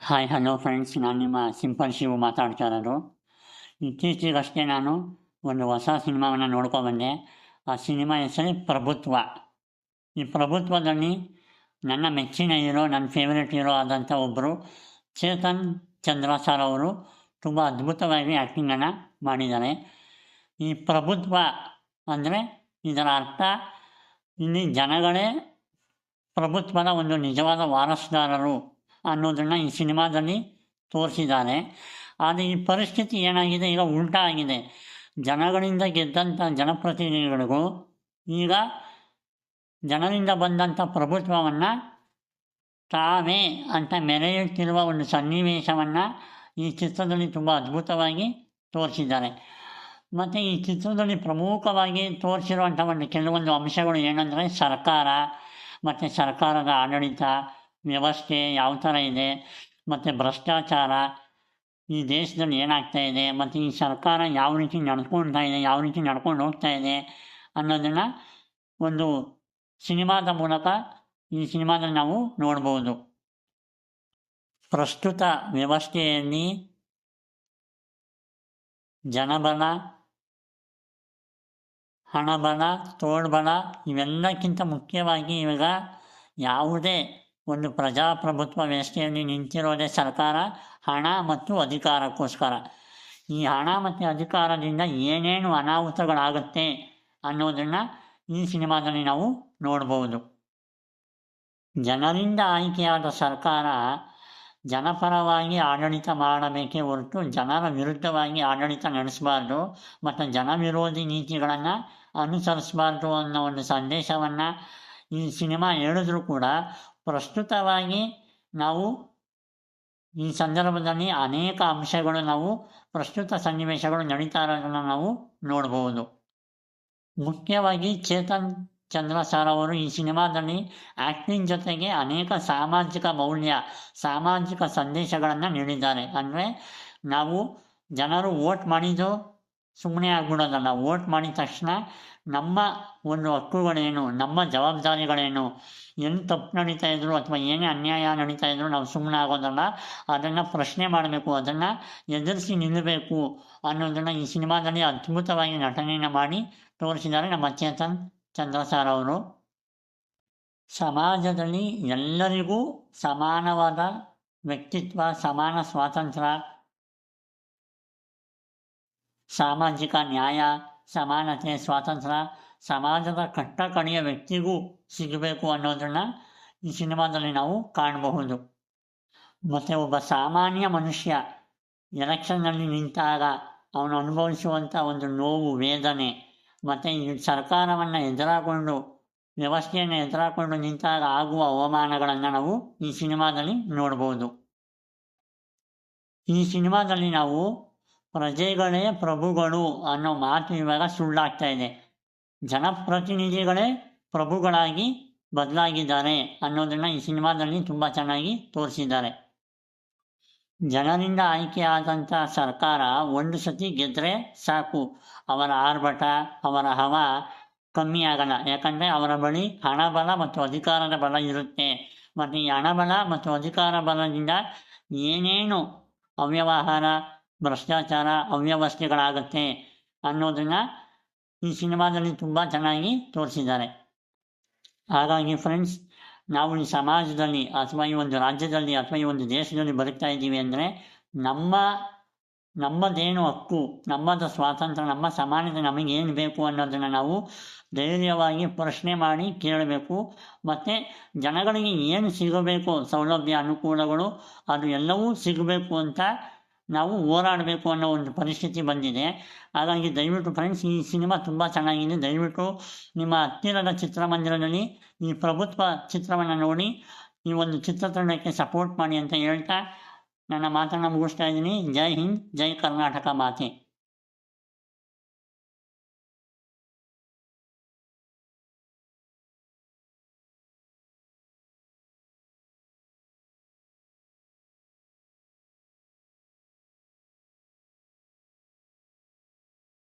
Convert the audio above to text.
Hi hello friends ನಾನು ನಿಮ್ಮ simple Shivu ಮಾತಾಡ್ತಾ ಇರೋದು ಇತ್ತೀಚೆಗಷ್ಟೇ ನಾನು ಒಂದು ಹೊಸ ಸಿನಿಮಾವನ್ನು ನೋಡ್ಕೊಬಂದೆ ಆ ಸಿನಿಮಾ ಹೆಸರು ಪ್ರಭುತ್ವ. ಈ ಪ್ರಭುತ್ವದಲ್ಲಿ ನನ್ನ ಮೆಚ್ಚಿನ ಹೀರೋ, ನನ್ನ ಫೇವ್ರೆಟ್ ಹೀರೋ ಆದಂಥ ಒಬ್ಬರು ಚೇತನ್ ಚಂದ್ರ ಸರ್ ಅವರು ತುಂಬ ಅದ್ಭುತವಾಗಿ ಆ್ಯಕ್ಟಿಂಗನ್ನು ಮಾಡಿದ್ದಾರೆ. ಈ ಪ್ರಭುತ್ವ ಅಂದರೆ ಇದರ ಅರ್ಥ ಇಲ್ಲಿ ಜನಗಳೇ ಪ್ರಭುತ್ವದ ಒಂದು ನಿಜವಾದ ವಾರಸುದಾರರು. ಅನ್ನೋದನ್ನು ಈ ಸಿನಿಮಾದಲ್ಲಿ ತೋರಿಸಿದ್ದಾರೆ. ಆದರೆ ಈ ಪರಿಸ್ಥಿತಿ ಏನಾಗಿದೆ? ಈಗ ಉಲ್ಟಾ ಆಗಿದೆ. ಜನಗಳಿಂದ ಗೆದ್ದಂಥ ಜನಪ್ರತಿನಿಧಿಗಳಿಗೂ ಈಗ ಜನರಿಂದ ಬಂದಂಥ ಪ್ರಭುತ್ವವನ್ನು ತಾವೇ ಅಂತ ಮೆರೆಯುತ್ತಿರುವ ಒಂದು ಸನ್ನಿವೇಶವನ್ನು ಈ ಚಿತ್ರದಲ್ಲಿ ತುಂಬ ಅದ್ಭುತವಾಗಿ ತೋರಿಸಿದ್ದಾರೆ. ಮತ್ತು ಈ ಚಿತ್ರದಲ್ಲಿ ಪ್ರಮುಖವಾಗಿ ತೋರಿಸಿರುವಂಥ ಒಂದು ಕೆಲವೊಂದು ಅಂಶಗಳು ಏನಂದರೆ ಸರ್ಕಾರ, ಮತ್ತು ಸರ್ಕಾರದ ಆಡಳಿತ ವ್ಯವಸ್ಥೆ ಯಾವ ಥರ ಇದೆ, ಮತ್ತು ಭ್ರಷ್ಟಾಚಾರ ಈ ದೇಶದಲ್ಲಿ ಏನಾಗ್ತಾ ಇದೆ, ಮತ್ತು ಈ ಸರ್ಕಾರ ಯಾವ ರೀತಿ ನಡ್ಕೊಳ್ತಾ ಇದೆ, ಯಾವ ರೀತಿ ನಡ್ಕೊಂಡು ಹೋಗ್ತಾ ಇದೆ ಅನ್ನೋದನ್ನು ಒಂದು ಸಿನಿಮಾದ ಮೂಲಕ ಈ ಸಿನಿಮಾದಲ್ಲಿ ನಾವು ನೋಡ್ಬೋದು. ಪ್ರಸ್ತುತ ವ್ಯವಸ್ಥೆಯಲ್ಲಿ ಜನಬಲ, ಹಣಬಲ, ತೋಳ್ಬಲ ಇವೆಲ್ಲಕ್ಕಿಂತ ಮುಖ್ಯವಾಗಿ ಇವಾಗ ಯಾವುದೇ ಒಂದು ಪ್ರಜಾಪ್ರಭುತ್ವ ವ್ಯವಸ್ಥೆಯಲ್ಲಿ ನಿಂತಿರೋದೇ ಸರ್ಕಾರ, ಹಣ ಮತ್ತು ಅಧಿಕಾರಕ್ಕೋಸ್ಕರ. ಈ ಹಣ ಮತ್ತು ಅಧಿಕಾರದಿಂದ ಏನೇನು ಅನಾಹುತಗಳಾಗುತ್ತೆ ಅನ್ನೋದನ್ನು ಈ ಸಿನಿಮಾದಲ್ಲಿ ನಾವು ನೋಡ್ಬೋದು. ಜನರಿಂದ ಆಯ್ಕೆಯಾದ ಸರ್ಕಾರ ಜನಪರವಾಗಿ ಆಡಳಿತ ಮಾಡಬೇಕೇ ಹೊರತು ಜನರ ವಿರುದ್ಧವಾಗಿ ಆಡಳಿತ ನಡೆಸಬಾರ್ದು ಮತ್ತು ಜನ ವಿರೋಧಿ ನೀತಿಗಳನ್ನು ಅನುಸರಿಸಬಾರ್ದು ಅನ್ನೋ ಒಂದು ಸಂದೇಶವನ್ನು ಈ ಸಿನಿಮಾ ಹೇಳಿದ್ರು ಕೂಡ ಪ್ರಸ್ತುತವಾಗಿ ನಾವು ಈ ಸಂದರ್ಭದಲ್ಲಿ ಅನೇಕ ಅಂಶಗಳು ನಾವು ಪ್ರಸ್ತುತ ಸನ್ನಿವೇಶಗಳು ನಡೀತಾ ಇರೋದನ್ನು ನಾವು ನೋಡಬಹುದು ಮುಖ್ಯವಾಗಿ ಚೇತನ್ ಚಂದ್ರ ಸರ್ ಅವರು ಈ ಸಿನಿಮಾದಲ್ಲಿ ಆ್ಯಕ್ಟಿಂಗ್ ಜೊತೆಗೆ ಅನೇಕ ಸಾಮಾಜಿಕ ಮೌಲ್ಯ, ಸಾಮಾಜಿಕ ಸಂದೇಶಗಳನ್ನು ನೀಡಿದ್ದಾರೆ. ಅಂದರೆ ನಾವು ಜನರು ವೋಟ್ ಮಾಡಿದ್ದು ಸುಮ್ಮನೆ ಆಗ್ಬಿಡೋದಲ್ಲ ವೋಟ್ ಮಾಡಿದ ತಕ್ಷಣ ನಮ್ಮ ಒಂದು ಹಕ್ಕುಗಳೇನು, ನಮ್ಮ ಜವಾಬ್ದಾರಿಗಳೇನು, ಏನು ತಪ್ಪು ನಡೀತಾ ಇದ್ರು ಅಥವಾ ಏನೇ ಅನ್ಯಾಯ ನಡೀತಾ ಇದ್ರು ನಾವು ಸುಮ್ಮನೆ ಆಗೋದಲ್ಲ. ಅದನ್ನು ಪ್ರಶ್ನೆ ಮಾಡಬೇಕು, ಅದನ್ನು ಎದುರಿಸಿ ನಿಲ್ಲಬೇಕು ಅನ್ನೋದನ್ನು ಈ ಸಿನಿಮಾದಲ್ಲಿ ಅದ್ಭುತವಾಗಿ ನಟನೆಯನ್ನು ಮಾಡಿ ತೋರಿಸಿದ್ದಾರೆ ನಮ್ಮ ಚೇತನ್ ಚಂದ್ರ ಸಾರ್ ಅವರು. ಸಮಾಜದಲ್ಲಿ ಎಲ್ಲರಿಗೂ ಸಮಾನವಾದ ವ್ಯಕ್ತಿತ್ವ, ಸಮಾನ ಸ್ವಾತಂತ್ರ್ಯ ಸಾಮಾಜಿಕ ನ್ಯಾಯ, ಸಮಾನತೆ, ಸ್ವಾತಂತ್ರ್ಯ, ಸಮಾಜದ ಕಟ್ಟ ವ್ಯಕ್ತಿಗೂ ಸಿಗಬೇಕು ಅನ್ನೋದನ್ನು ಈ ಸಿನಿಮಾದಲ್ಲಿ ನಾವು ಕಾಣಬಹುದು. ಮತ್ತು ಒಬ್ಬ ಸಾಮಾನ್ಯ ಮನುಷ್ಯ ಎಲೆಕ್ಷನ್ನಲ್ಲಿ ನಿಂತಾಗ ಅವನು ಅನುಭವಿಸುವಂಥ ಒಂದು ನೋವು, ವೇದನೆ, ಮತ್ತು ಈ ಸರ್ಕಾರವನ್ನು ಎದುರಾಕೊಂಡು, ವ್ಯವಸ್ಥೆಯನ್ನು ಎದುರಾಕೊಂಡು ನಿಂತಾಗ ಆಗುವ ಅವಮಾನಗಳನ್ನು ನಾವು ಈ ಸಿನಿಮಾದಲ್ಲಿ ನೋಡ್ಬೋದು. ಈ ಸಿನಿಮಾದಲ್ಲಿ ನಾವು ಪ್ರಜೆಗಳೇ ಪ್ರಭುಗಳು ಅನ್ನೋ ಮಾತು ಇವಾಗ ಸುಳ್ಳಾಗ್ತಾ ಇದೆ. ಜನಪ್ರತಿನಿಧಿಗಳೇ ಪ್ರಭುಗಳಾಗಿ ಬದಲಾಗಿದ್ದಾರೆ ಅನ್ನೋದನ್ನು ಈ ಸಿನಿಮಾದಲ್ಲಿ ತುಂಬ ಚೆನ್ನಾಗಿ ತೋರಿಸಿದ್ದಾರೆ. ಜನರಿಂದ ಆಯ್ಕೆಯಾದಂಥ ಸರ್ಕಾರ ಒಂದು ಸತಿ ಗೆದ್ದರೆ ಸಾಕು. ಅವರ ಆರ್ಭಟ, ಅವರ ಹವ ಕಮ್ಮಿ ಆಗಲ್ಲ. ಯಾಕಂದರೆ ಅವರ ಬಳಿ ಹಣಬಲ ಮತ್ತು ಅಧಿಕಾರದ ಬಲ ಇರುತ್ತೆ. ಮತ್ತು ಈ ಹಣಬಲ ಮತ್ತು ಅಧಿಕಾರ ಬಲದಿಂದ ಏನೇನು ಅವ್ಯವಹಾರ ಭ್ರಷ್ಟಾಚಾರ, ಅವ್ಯವಸ್ಥೆಗಳಾಗತ್ತೆ ಅನ್ನೋದನ್ನು ಈ ಸಿನಿಮಾದಲ್ಲಿ ತುಂಬ ಚೆನ್ನಾಗಿ ತೋರಿಸಿದ್ದಾರೆ. ಹಾಗಾಗಿ ಫ್ರೆಂಡ್ಸ್ ನಾವು ಈ ಸಮಾಜದಲ್ಲಿ ಅಥವಾ ಈ ಒಂದು ರಾಜ್ಯದಲ್ಲಿ ಅಥವಾ ಈ ಒಂದು ದೇಶದಲ್ಲಿ ಬದುಕ್ತಾ ಇದ್ದೀವಿ ಅಂದರೆ ನಮ್ಮ, ನಮ್ಮದೇನು ಹಕ್ಕು, ನಮ್ಮದ ಸ್ವಾತಂತ್ರ್ಯ, ನಮ್ಮ ಸಮಾನತೆ ನಮಗೆ ಏನು ಬೇಕು ಅನ್ನೋದನ್ನು ನಾವು ಧೈರ್ಯವಾಗಿ ಪ್ರಶ್ನೆ ಮಾಡಿ ಕೇಳಬೇಕು. ಮತ್ತು ಜನಗಳಿಗೆ ಏನು ಸಿಗಬೇಕು, ಸೌಲಭ್ಯ, ಅನುಕೂಲಗಳು, ಅದು ಎಲ್ಲವೂ ಸಿಗಬೇಕು ಅಂತ ನಾವು ಹೋರಾಡಬೇಕು ಅನ್ನೋ ಒಂದು ಪರಿಸ್ಥಿತಿ ಬಂದಿದೆ. ಹಾಗಾಗಿ ದಯವಿಟ್ಟು ಫ್ರೆಂಡ್ಸ್ ಈ ಸಿನಿಮಾ ತುಂಬ ಚೆನ್ನಾಗಿದೆ. ದಯವಿಟ್ಟು ನಿಮ್ಮ ಹತ್ತಿರದ ಚಿತ್ರಮಂದಿರದಲ್ಲಿ ಈ ಪ್ರಭುತ್ವ ಚಿತ್ರವನ್ನು ನೋಡಿ, ಈ ಒಂದು ಚಿತ್ರತಂಡಕ್ಕೆ ಸಪೋರ್ಟ್ ಮಾಡಿ ಅಂತ ಹೇಳ್ತಾ ನನ್ನ ಮಾತನ್ನು ಮುಗಿಸ್ತಾ ಇದ್ದೀನಿ. ಜೈ ಹಿಂದ್, ಜೈ ಕರ್ನಾಟಕ ಮಾತೆ.